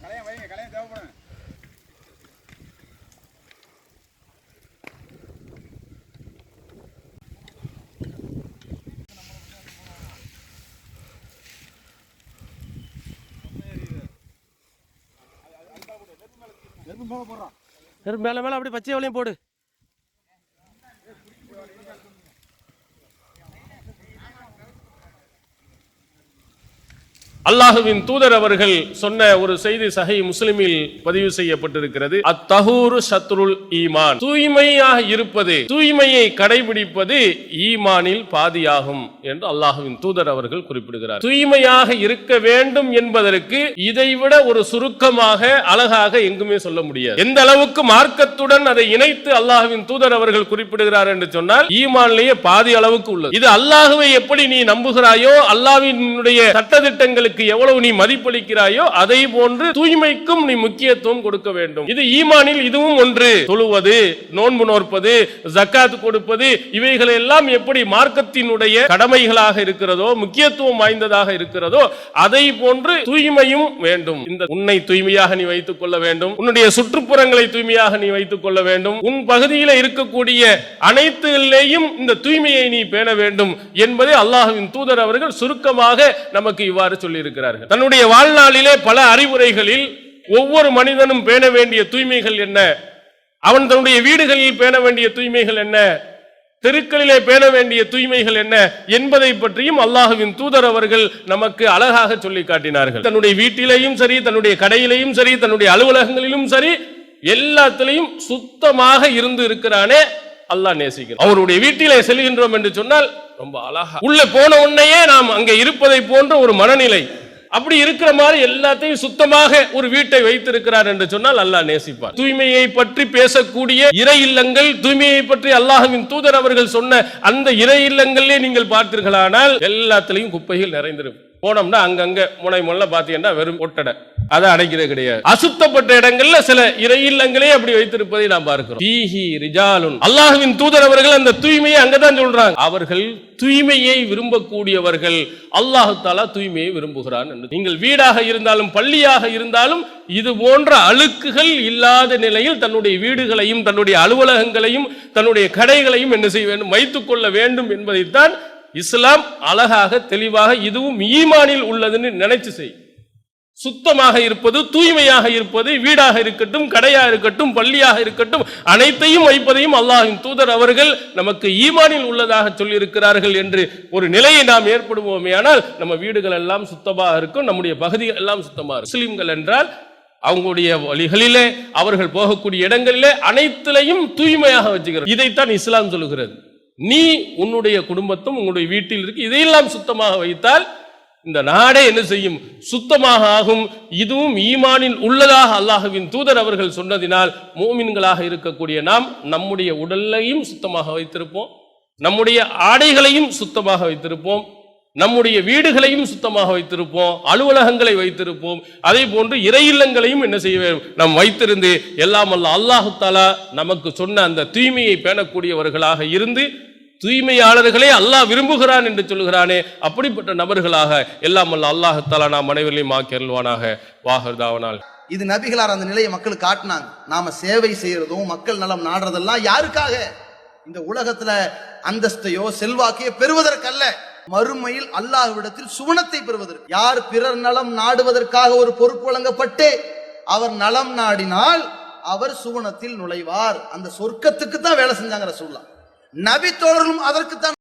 கலையம் வைங்க கலையம் தேவைப்படும் நெருப்பு மேல போடுறான் நெருப்பு மேலே மேலே அப்படியே பச்சை வளையம் போடு. அல்லாஹுவின் தூதர் அவர்கள் சொன்ன ஒரு செய்தி சகை முஸ்லிமில் பதிவு செய்யப்பட்டிருக்கிறது. அத்தஹூரு சத்ருல் ஈமான். தூய்மையாக இருப்பது தூய்மையை கடைபிடிப்பது ஈமானில் பாதியாகும் என்று அல்லாஹுவின் தூதர் அவர்கள் குறிப்பிடுகிறார். தூய்மையாக இருக்க வேண்டும் என்பதற்கு இதைவிட ஒரு சுருக்கமாக அழகாக எங்குமே சொல்ல முடியாது. எந்த அளவுக்கு மார்க்கத்துடன் அதை இணைத்து அல்லாஹுவின் தூதர் அவர்கள் குறிப்பிடுகிறார் என்று சொன்னால் ஈமானிலேயே பாதி அளவுக்கு உள்ளது. இது அல்லாஹுவை எப்படி நீ நம்புகிறாயோ அல்லாஹ்வினுடைய சட்டதிட்டங்களுக்கு எவ்வளவு நீ மதிப்பளிக்கிறாயோ அதை போன்று தூய்மைக்கும் நீ முக்கியத்துவம் கொடுக்க வேண்டும். இது ஈமானில் இதுவும் ஒன்று. தொழுவது நோன்பு நோற்பது ஜக்காத் கொடுப்பது இவைகள் எல்லாம் எப்படி மார்க்கத்தினுடைய கடமைகளாக இருக்கிறதோ முக்கியத்துவம் வாய்ந்ததாக இருக்கிறதோ அதை போன்று தூய்மையும் வேண்டும். இந்த உன்னை தூய்மையாக நீ வைத்துக் கொள்ள வேண்டும். உன்னுடைய சுற்றுப்புறங்களை தூய்மையாக நீ வைத்துக் கொள்ள வேண்டும். உன் பகுதியில் இருக்கக்கூடிய அனைத்துலேயும் இந்த தூய்மையை நீ பேண வேண்டும் என்பதை அல்லாஹுவின் தூதர் அவர்கள் சுருக்கமாக நமக்கு இவ்வாறு சொல்லியிருக்கிறார்கள். தன்னுடைய வாழ்நாளிலே பல அறிவுரைகளில் ஒவ்வொரு மனிதனும் பேண வேண்டிய தூய்மைகள் என்ன? அவன் தன்னுடைய வீடுகளில் பேண வேண்டிய தூய்மைகள் என்ன? தெருக்களிலே பேண வேண்டிய தூய்மைகள் என்ன? என்பதை பற்றியும் அல்லாஹுவின் தூதர் அவர்கள் நமக்கு அழகாக சொல்லி காட்டினார்கள். தன்னுடைய வீட்டிலேயும் சரி தன்னுடைய கடையிலையும் சரி தன்னுடைய அலுவலகங்களிலும் சரி எல்லாத்திலையும் சுத்தமாக இருந்து இருக்கிறானே அல்லாஹ் நேசிக்கிறான். அவருடைய வீட்டிலே செல்கின்றோம் என்று சொன்னால் ரொம்ப அழகா. உள்ள போன உடனேயே நாம் அங்கே இருப்பதை போன்ற ஒரு மனநிலை. அப்படி இருக்கிற மாதிரி எல்லாத்தையும் சுத்தமாக ஒரு வீட்டை வைத்திருக்கிறார் என்று சொன்னால் அல்லாஹ் நேசிப்பார். தூய்மையை பற்றி பேசக்கூடிய இறை இல்லங்கள் தூய்மையை பற்றி அல்லாஹ்வின் தூதர் அவர்கள் சொன்ன அந்த இறை இல்லங்களிலே நீங்கள் பார்த்தீர்களானால் எல்லாத்திலையும் குப்பைகள் நிறைந்திருக்கும். போனோம்னா அங்கங்க முனை முள்ள பாத்தீங்கன்னா வெறும் ஒட்டடை. அதை அடைக்கிறது கிடையாது. அசுத்தப்பட்ட இடங்கள்ல சில இறை இல்லங்களே அப்படி வைத்திருப்பதை நாம் பார்க்கிறோம். தீஹி ரிஜாலுன். அல்லாஹுவின் தூதர் அவர்கள் அந்த தூய்மையை அங்கதான் சொல்றாங்க. அவர்கள் தூய்மையை விரும்பக்கூடியவர்கள். அல்லாஹு தாலா தூய்மையை விரும்புகிறான் என்று. நீங்கள் வீடாக இருந்தாலும் பள்ளியாக இருந்தாலும் இது போன்ற அழுக்குகள் இல்லாத நிலையில் தன்னுடைய வீடுகளையும் தன்னுடைய அலுவலகங்களையும் தன்னுடைய கடைகளையும் என்ன செய்ய வேண்டும்? வைத்துக் கொள்ள வேண்டும் என்பதைத்தான் இஸ்லாம் அழகாக தெளிவாக இதுவும் ஈமானில் உள்ளதுன்னு நினைச்சு செய். சுத்தமாக இருப்பது தூய்மையாக இருப்பது வீடாக இருக்கட்டும் கடையாக இருக்கட்டும் பள்ளியாக இருக்கட்டும் அனைத்தையும் வைப்பதையும் அல்லாஹின் தூதர் அவர்கள் நமக்கு ஈமானில் உள்ளதாக சொல்லியிருக்கிறார்கள் என்று ஒரு நிலையை நாம் ஏற்படுவோமே ஆனால் நம்ம வீடுகள் எல்லாம் சுத்தமாக இருக்கும் நம்முடைய பகுதிகள் எல்லாம் சுத்தமாக இருக்கும். முஸ்லீம்கள் என்றால் அவங்களுடைய வழிகளிலே அவர்கள் போகக்கூடிய இடங்களிலே அனைத்திலையும் தூய்மையாக வச்சுக்கிறது இதைத்தான் இஸ்லாம் சொல்லுகிறது. நீ உன்னுடைய குடும்பத்தும் உன்னுடைய வீட்டில் இருக்கு. இதையெல்லாம் சுத்தமாக வைத்தால் இந்த நாடே என்ன செய்யும்? சுத்தமாக ஆகும். இதுவும் ஈமானில் உள்ளதாக அல்லாஹுவின் தூதர் அவர்கள் சொன்னதினால் மூமின்களாக இருக்கக்கூடிய நாம் நம்முடைய உடலையும் சுத்தமாக வைத்திருப்போம். நம்முடைய ஆடைகளையும் சுத்தமாக வைத்திருப்போம். நம்முடைய வீடுகளையும் சுத்தமாக வைத்திருப்போம் அலுவலகங்களை வைத்திருப்போம். அதே போன்று இறை இல்லங்களையும் என்ன செய்ய நாம் வைத்திருந்து எல்லாம் அல்ல அல்லாஹு தாலா நமக்கு சொன்ன அந்த தூய்மையை பேணக்கூடியவர்களாக இருந்து தூய்மையாளர்களே அல்லாஹ் விரும்புகிறான் என்று சொல்கிறானே அப்படிப்பட்ட நபர்களாக எல்லாம் அல்ல அல்லாஹத்தாலா நாம் அனைவரையும் ஆக்கியல்வானாக வாகர்தாவனால் இது நபிகளார் அந்த நிலையை மக்கள் காட்டினாங்க. நாம சேவை செய்யறதும் மக்கள் நலம் நாடுறதெல்லாம் யாருக்காக? இந்த உலகத்துல அந்தஸ்தையோ செல்வாக்கையோ பெறுவதற்கல்ல. மறுமையில் அல்லாஹ்விடத்தில் சுவனத்தை பெறுவதற்கு. யார் பிறர் நலம் நாடுவதற்காக ஒரு பொறுப்பு வழங்கப்பட்டு அவர் நலம் நாடினால் அவர் சுவனத்தில் நுழைவார். அந்த சொர்க்கத்துக்கு தான் வேலை செஞ்சாங்க ரசூல்லா நபி தோழர்களும் அதற்கு தான்